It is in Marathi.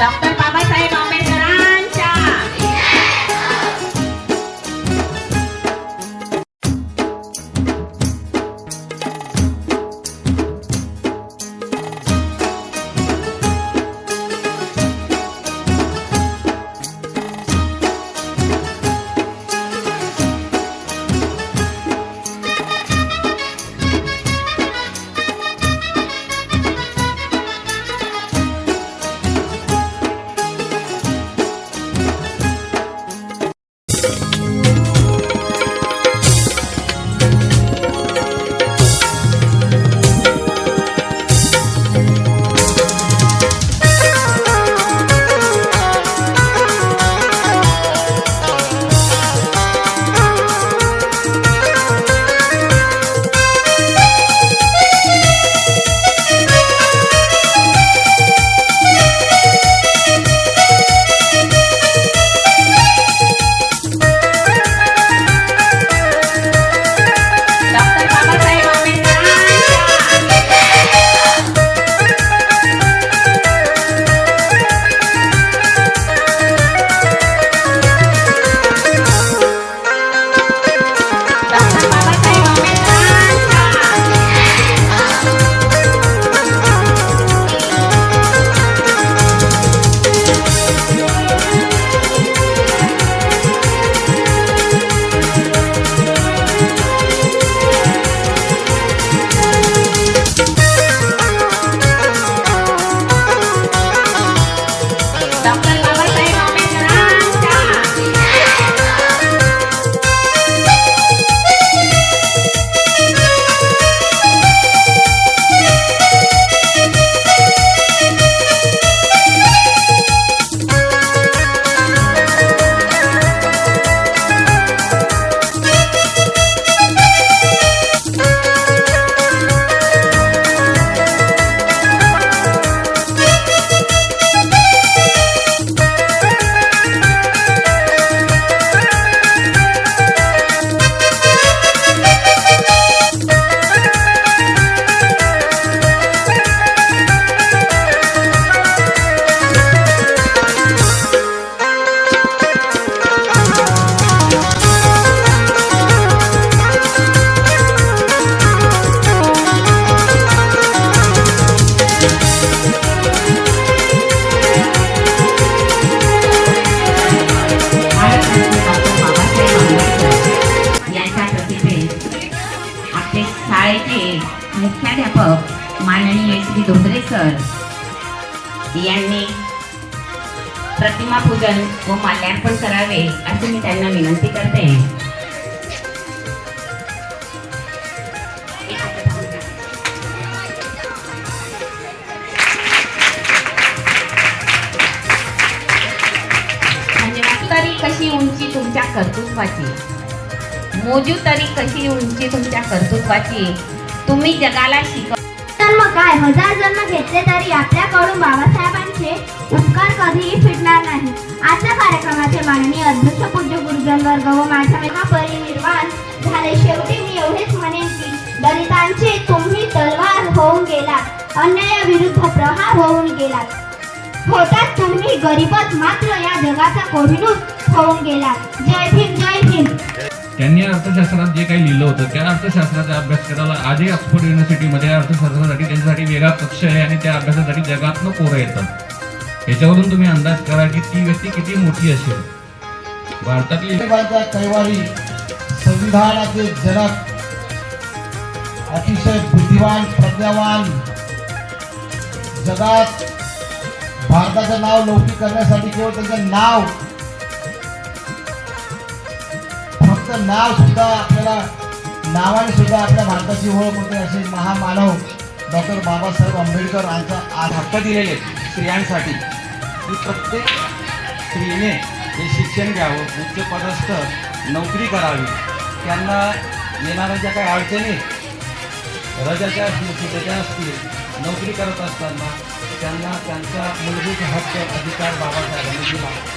डॉक्टर बाबासाहेब माननीय श्री सर यांनी प्रतिमा पूजन व माल्यार्पण करावे असे मी त्यांना विनंती करते. म्हणजे तरी कशी उंची तुमच्या कर्तृत्वाची? मोजू तरी कशी उंची तुमच्या कर्तृत्वाची? तुम्ही जगाला शिकव काय? हजार जन्म घेतले तरी आपल्याकडून बाबासाहेबांचे उपकार कधीही फिटणार नाही. आजच्या कार्यक्रमाचे माननीय अध्यक्ष पूज्य गुरुजन वर्ग व माझा परिनिर्वाण झाले. शेवटी मी एवढेच म्हणेन की दलितांचे तुम्ही तलवार होऊन गेलात. अन्यायाविरुद्ध प्रहार होऊन गेलात. होतात तुम्ही गरीबच मात्र या जगाचा कोहिनूर होऊन गेलात. जय जय भीम. त्यांनी अर्थशास्त्रात जे काही लिहिलं होतं त्या अर्थशास्त्राचा अभ्यास करायला आजही ऑक्सफोर्ड युनिव्हर्सिटीमध्ये अर्थशास्त्रासाठी त्यांच्यासाठी वेगळा कक्ष आहे आणि त्या अभ्यासासाठी जगातनं पोरं येतात. याच्यावरून तुम्ही अंदाज करा की ती व्यक्ती किती मोठी असेल. भारतातली कैवारी संविधानाचे जनक अतिशय बुद्धिवान प्रज्ञावान जगात भारताचं नाव लौकिक करण्यासाठी केवळ त्यांचं नाव त्यांचं नाव सुद्धा आपल्याला नावाने सुद्धा आपल्या भारताची ओळख होते असे महामानव डॉक्टर बाबासाहेब आंबेडकर यांचा आज हक्क दिलेले स्त्रियांसाठी. की प्रत्येक स्त्रीने हे शिक्षण घ्यावं उच्च पदस्थ नोकरी करावी. त्यांना येणाऱ्या ज्या काही अडचणी रजाच्या असतील सुट्ट्याच्या असतील नोकरी करत असताना त्यांना त्यांचा मूलभूत हक्क अधिकार बाबासाहेबांनी दिला.